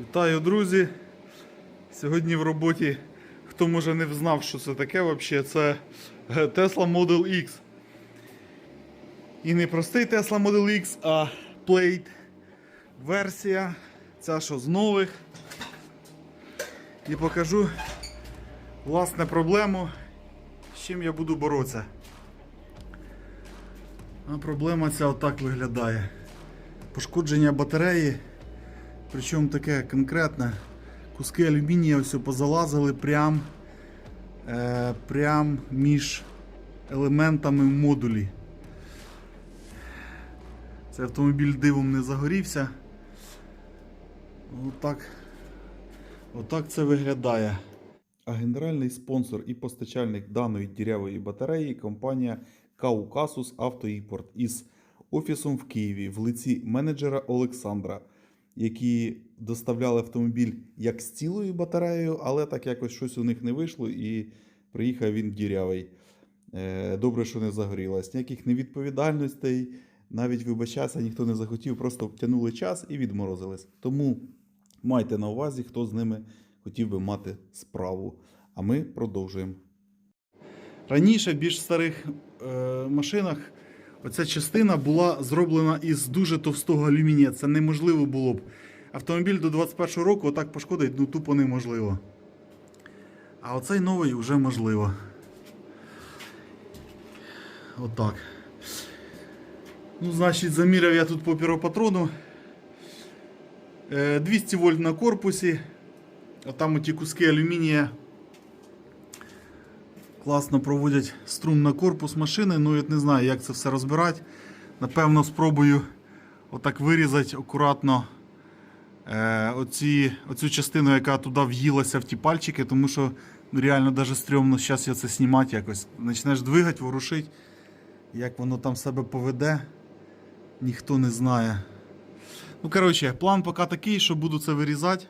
Вітаю, друзі! Сьогодні в роботі, хто може не знав, що це таке взагалі, це е, Tesla Model X. І не простий Tesla Model X, а Plate версія. Ця що з нових. І покажу власне проблему, з чим я буду боротися. А проблема ця отак виглядає. Пошкодження батареї. Причому таке конкретне. Куски алюмінія все позалазили прям, е, прям між елементами в модулі. Цей автомобіль дивом не загорівся. Отак, отак це виглядає. А генеральний спонсор і постачальник даної дірявої батареї компанія Каукасус Автоімпорт із офісом в Києві в лиці менеджера Олександра, які доставляли автомобіль як з цілою батареєю, але так якось щось у них не вийшло і приїхав він дірявий. Е, Добре, що не загорілась. Ніяких невідповідальностей, навіть вибачатися ніхто не захотів, просто втягнули час і відморозились. Тому майте на увазі, хто з ними хотів би мати справу. А ми продовжуємо. Раніше в більш старих е, машинах оця частина була зроблена із дуже товстого алюмінія. Це неможливо було б. Автомобіль до 21 року отак пошкодить, ну тупо неможливо. А оцей новий вже можливо. Отак. Ну, значить, заміряв я тут по піропатрону. Е, 200 вольт на корпусі. А там оті куски алюмінія класно проводять струм на корпус машини. Ну, я не знаю, як це все розбирати. Напевно, спробую отак вирізати акуратно е, оці, оцю частину, яка туди в'їлася в ті пальчики, тому що ну, реально даже стрьомно зараз я це знімати якось. Почнеш двигати, ворушить. Як воно там себе поведе, ніхто не знає. Ну, коротше, план поки такий, що буду це вирізати.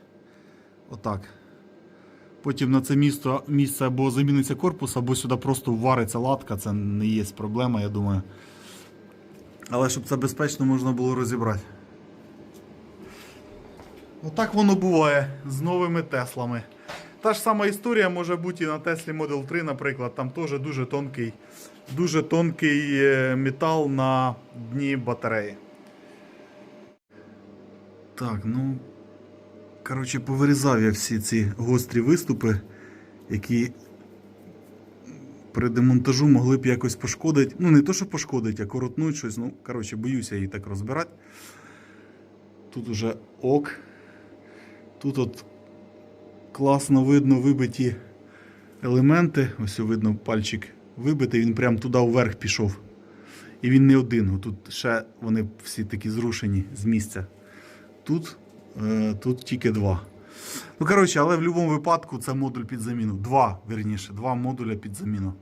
Отак. Потім на це місто, місце або заміниться корпус, або сюди просто ввариться латка, це не є проблема, я думаю. Але щоб це безпечно можна було розібрати. Отак воно буває з новими Теслами. Та ж сама історія може бути і на Теслі Model 3, наприклад. Там теж дуже тонкий, дуже тонкий е, метал на дні батареї. Так, ну. Коротше, повирізав я всі ці гострі виступи, які при демонтажу могли б якось пошкодити. Ну, не то, що пошкодити, а коротнуть щось. Ну, коротше, боюся її так розбирати. Тут уже ок. Тут от класно видно вибиті елементи. Ось видно пальчик вибитий, він прямо туди вверх пішов. І він не один. Тут ще вони всі такі зрушені з місця. Тут Тут тільки два. Ну, коротше, але в будь-якому випадку це модуль під заміну. Два, верніше, два модуля під заміну.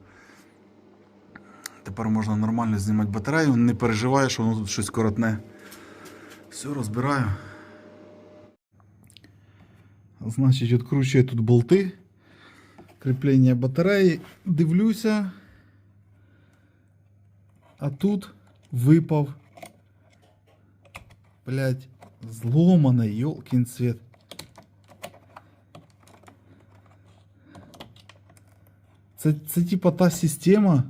Тепер можна нормально знімати батарею. Не переживаю, що воно тут щось коротне. Все, розбираю. Значить, відкручую тут болти. Кріплення батареї. Дивлюся. А тут випав. Блять. Зломаний, йолкін світ. Це, це типа та система.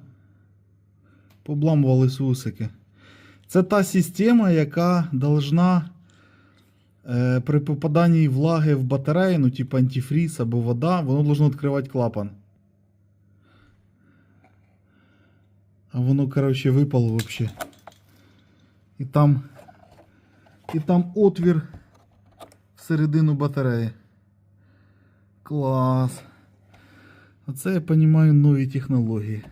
Побламувались усики. Це та система, яка должна е, при попаданні влаги в батарею, ну, типа антифріз або вода, воно должно відкривати клапан. А воно, короче, випало вообще. І там і там отвір всередину батареї. Клас. Оце я розумію нові технології.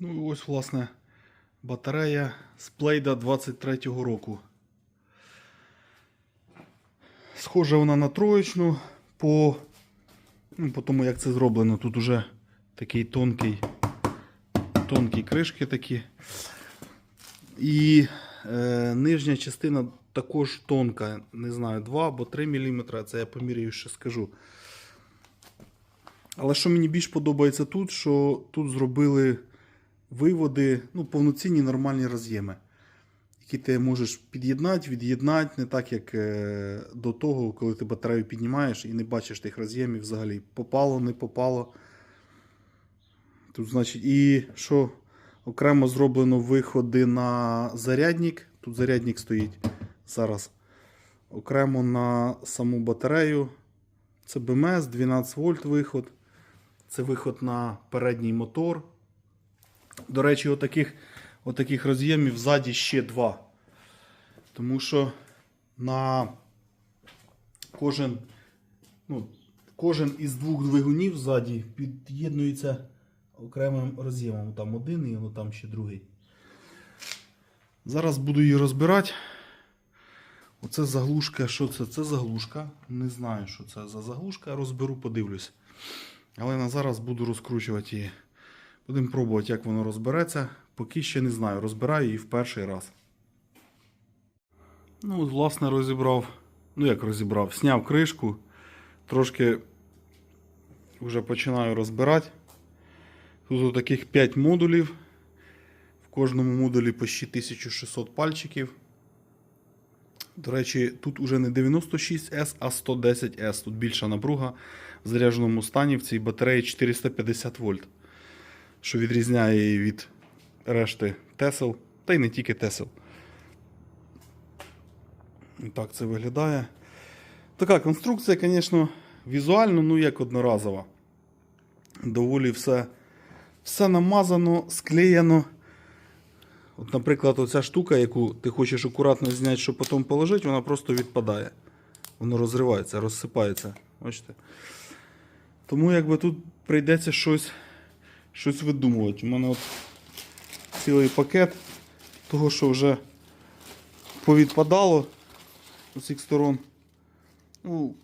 Ну і ось, власне, батарея з Плейда 23-го року. Схожа вона на троєчну по, ну, по тому, як це зроблено. Тут уже такий тонкий, тонкі кришки такі. І е, нижня частина також тонка, не знаю, 2 або 3 мм, це я поміряю, ще скажу. Але що мені більш подобається тут, що тут зробили виводи, ну, повноцінні нормальні роз'єми. який ти можеш під'єднати, від'єднати, не так, як е, до того, коли ти батарею піднімаєш і не бачиш тих роз'ємів взагалі. Попало, не попало. Тут, значить, і що окремо зроблено виходи на зарядник. Тут зарядник стоїть зараз. Окремо на саму батарею. Це БМС, 12 вольт виход. Це виход на передній мотор. До речі, отаких, отаких роз'ємів ззаді ще два. Тому що на кожен, ну, кожен із двох двигунів ззаді під'єднується окремим роз'ємом. Там один і там ще другий. Зараз буду її розбирати. Оце заглушка. Що це? Це заглушка. Не знаю, що це за заглушка. Розберу, подивлюсь. Але на зараз буду розкручувати її. Будемо пробувати, як воно розбереться. Поки ще не знаю. Розбираю її в перший раз. Ну, от, власне, розібрав. Ну, як розібрав, сняв кришку. Трошки вже починаю розбирати. Тут таких 5 модулів. В кожному модулі почти 1600 пальчиків. До речі, тут уже не 96S, а 110S. Тут більша напруга в зарядженому стані в цій батареї 450 вольт, що відрізняє її від решти Тесел, та й не тільки Тесел. Так це виглядає. Така конструкція, звісно, візуально, ну як одноразова. Доволі все, все намазано, склеєно. От, наприклад, оця штука, яку ти хочеш акуратно зняти, щоб потім положити, вона просто відпадає. Воно розривається, розсипається. Бачите? Тому якби тут прийдеться щось, щось видумувати. У мене от цілий пакет того, що вже повідпадало з усіх сторон. Ну,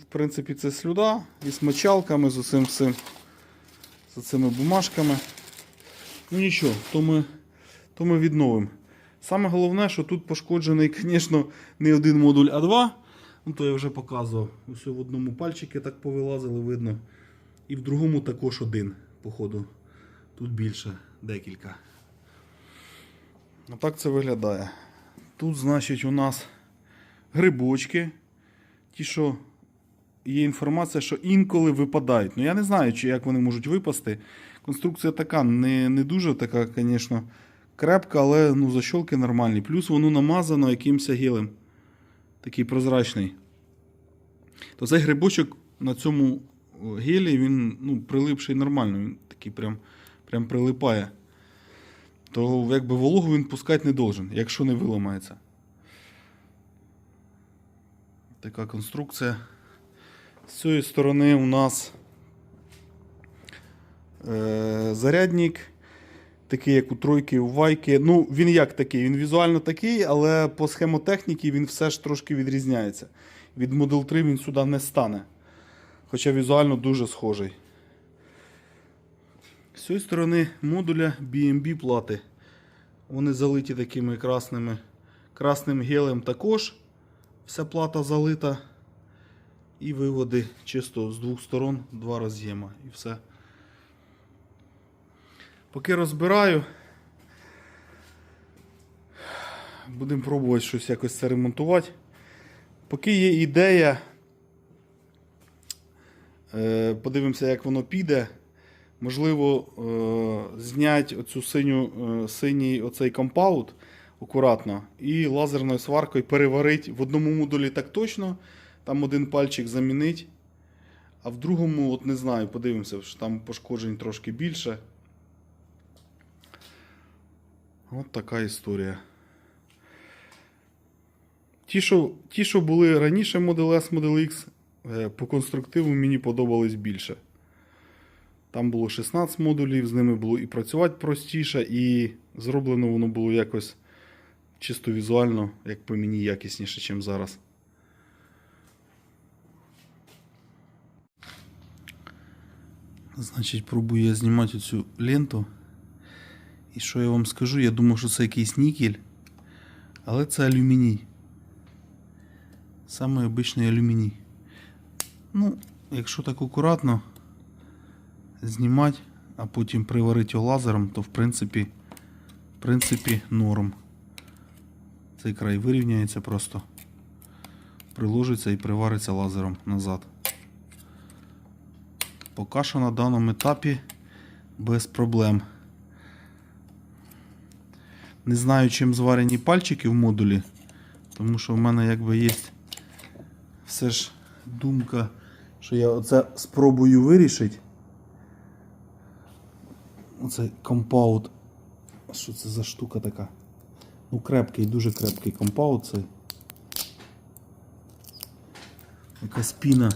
в принципі, це слюда із мочалками, з усім всім, з цими бумажками. Ну нічого, то ми то ми відновимо. Саме головне, що тут пошкоджений, звісно, не один модуль, а два. Ну, то я вже показував. Ось в одному пальчики так повилазили, видно. І в другому також один, походу. Тут більше декілька. Отак це виглядає. Тут, значить, у нас грибочки. Ті, що є інформація, що інколи випадають. Ну я не знаю, чи як вони можуть випасти. Конструкція така, не, не дуже така, звісно крепка, але ну, защолки нормальні. Плюс воно намазано якимось гелем. Такий прозрачний. То цей грибочок на цьому гелі він ну, прилипший нормально. Він такий прям, прям прилипає. То якби вологу він пускати не должен, якщо не виламається. Така конструкція. З цієї сторони у нас е, зарядник такий, як у тройки, у вайки. Ну, він як такий? Він візуально такий, але по схемотехніці він все ж трошки відрізняється. Від Model 3 він сюди не стане. Хоча візуально дуже схожий. З цієї сторони модуля BMB плати. Вони залиті такими красними, красним гелем також. Вся плата залита. І виводи чисто з двох сторон, два роз'єма. І все. Поки розбираю, будемо пробувати щось якось це ремонтувати. Поки є ідея, е, подивимося, як воно піде. Можливо, е, зняти оцю синю, е, синій оцей компаунд акуратно і лазерною сваркою переварити в одному модулі так точно, там один пальчик замінить, а в другому, от не знаю, подивимося, що там пошкоджень трошки більше. От така історія. Ті, що, ті, що були раніше Model S, Model X, е, по конструктиву мені подобались більше. Там було 16 модулів, з ними було і працювати простіше, і зроблено воно було якось чисто візуально, як по мені, якісніше, ніж зараз. Значить, пробую я знімати цю ленту. І що я вам скажу? Я думав, що це якийсь нікель, але це алюміній. Саме обичний алюміній. Ну, якщо так акуратно знімати, а потім приварити його лазером, то в принципі, в принципі норм. Цей край вирівняється просто. Приложиться і привариться лазером назад. Поки що на даному етапі без проблем. Не знаю, чим зварені пальчики в модулі, тому що в мене якби є все ж думка, що я оце спробую вирішити. Оцей компаут. Що це за штука така? Ну, крепкий, дуже крепкий компаут цей. Якась піна.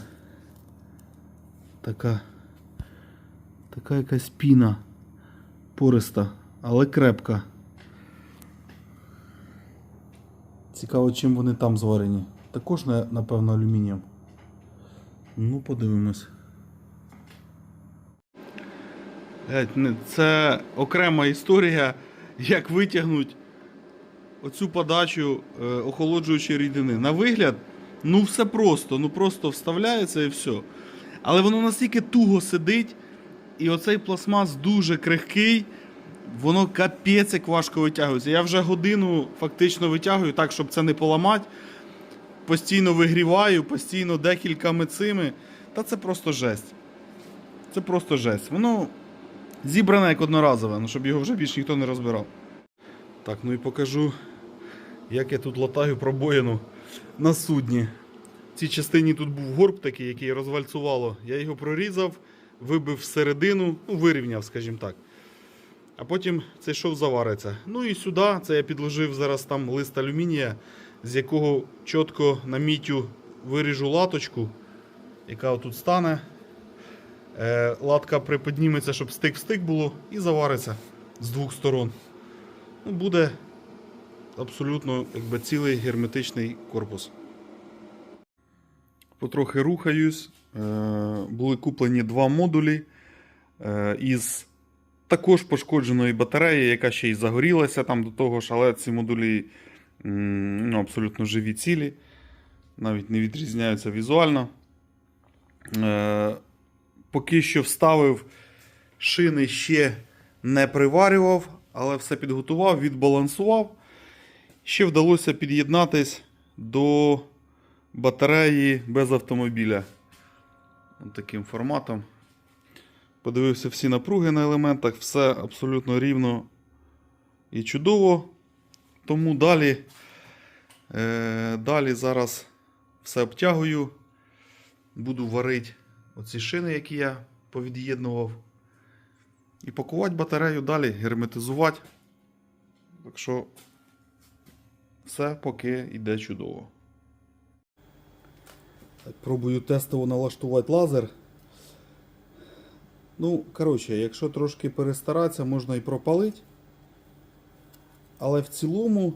Така. Така якась піна. Пориста, але крепка. Цікаво, чим вони там зварені. Також, напевно, алюмінієм. Ну, подивимось. Це окрема історія, як витягнути оцю подачу е, охолоджуючої рідини. На вигляд, ну все просто, ну просто вставляється і все. Але воно настільки туго сидить, і оцей пластмас дуже крихкий, воно капець як важко витягується. Я вже годину фактично витягую так, щоб це не поламати. Постійно вигріваю, постійно декількома цими. Та це просто жесть. Це просто жесть. Воно зібране як одноразове, ну, щоб його вже більше ніхто не розбирав. Так, ну і покажу, як я тут латаю пробоїну на судні. Цій частині тут був горб такий, який розвальцувало. Я його прорізав, вибив всередину, ну, вирівняв, скажімо так. А потім цей шов завариться. Ну і сюди це я підложив зараз там лист алюмінія, з якого чітко на мітю виріжу латочку, яка отут стане. Е, латка приподніметься, щоб стик в стик було, і завариться з двох сторон. Ну, буде абсолютно якби, цілий герметичний корпус. Потрохи рухаюсь. Е, були куплені два модулі е, із також пошкодженої батареї, яка ще й загорілася там до того ж, але ці модулі ну, абсолютно живі цілі, навіть не відрізняються візуально. Е, поки що вставив шини ще не приварював, але все підготував, відбалансував. Ще вдалося під'єднатись до батареї без автомобіля. Таким форматом. Подивився всі напруги на елементах, все абсолютно рівно і чудово. Тому далі, е, далі зараз все обтягую. Буду варити оці шини, які я повід'єднував. І пакувати батарею далі, герметизувати. Так що все поки йде чудово. Так, пробую тестово налаштувати лазер. Ну, коротше, якщо трошки перестаратися, можна і пропалити. Але в цілому,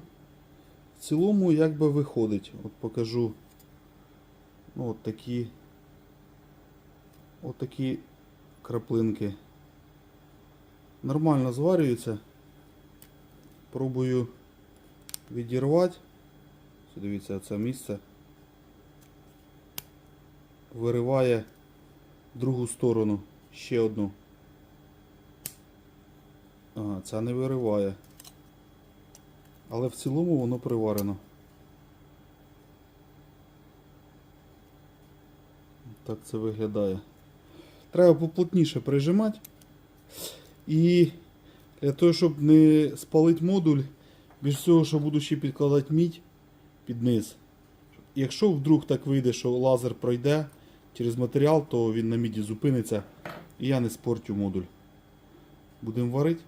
в цілому як би виходить. От покажу ну, от такі, от такі краплинки. Нормально зварюються. Пробую відірвати. Дивіться, це місце. Вириває другу сторону. Ще одну. Ага, ця не вириває. Але в цілому воно приварено. Так це виглядає. Треба поплотніше прижимати. І для того, щоб не спалити модуль, більш всього, що буду ще підкладати мідь під низ. Якщо вдруг так вийде, що лазер пройде через матеріал, то він на міді зупиниться і я не спортю модуль. Будемо варити.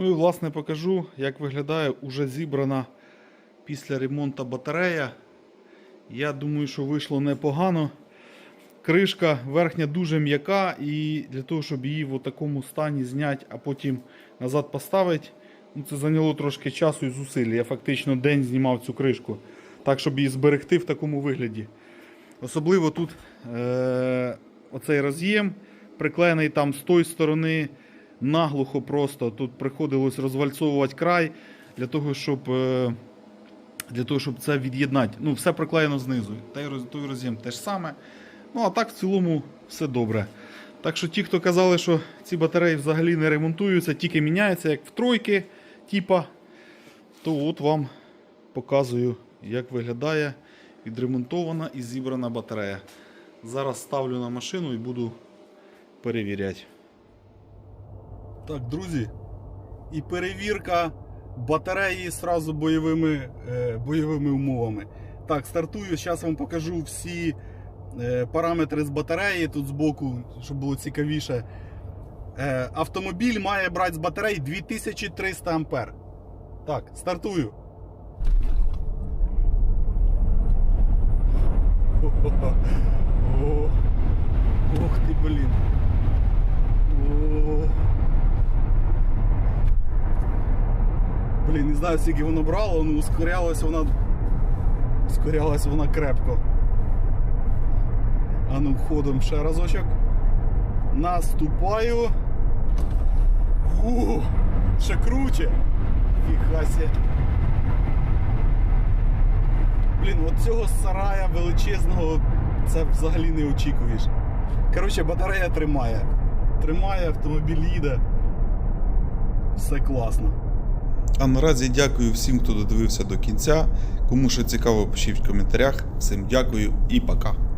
Ну і власне покажу, як виглядає уже зібрана після ремонту батарея. Я думаю, що вийшло непогано. Кришка верхня дуже м'яка, і для того, щоб її в такому стані зняти, а потім назад поставити, ну, це зайняло трошки часу і зусиль. Я фактично день знімав цю кришку, так, щоб її зберегти в такому вигляді. Особливо тут е- оцей роз'єм приклеєний там з тої сторони наглухо просто. Тут приходилось розвальцовувати край для того, щоб. Е- для того, щоб це від'єднати. Ну, все проклеєно знизу. Той, роз- той роз'єм теж саме. Ну, а так в цілому все добре. Так що ті, хто казали, що ці батареї взагалі не ремонтуються, тільки міняються, як в тройки, типа, то от вам показую, як виглядає відремонтована і зібрана батарея. Зараз ставлю на машину і буду перевіряти. Так, друзі, і перевірка батареї зразу бойовими, е, бойовими умовами. Так, стартую. Зараз вам покажу всі е, параметри з батареї тут збоку, щоб було цікавіше. Е, автомобіль має брати з батареї 2300 ампер. Так, стартую. О, Ох ти, блін. О. Блін, не знаю, скільки воно брало, ну ускорялась вона. Ускорялась вона крепко. А ну, ходом ще разочок. Наступаю. Фу, ще круче. Фіхася. Блін, от цього сарая величезного це взагалі не очікуєш. Коротше, батарея тримає. Тримає, автомобіль їде. Все класно. А наразі дякую всім, хто додивився до кінця. Кому що цікаво, пишіть в коментарях. Всім дякую і пока.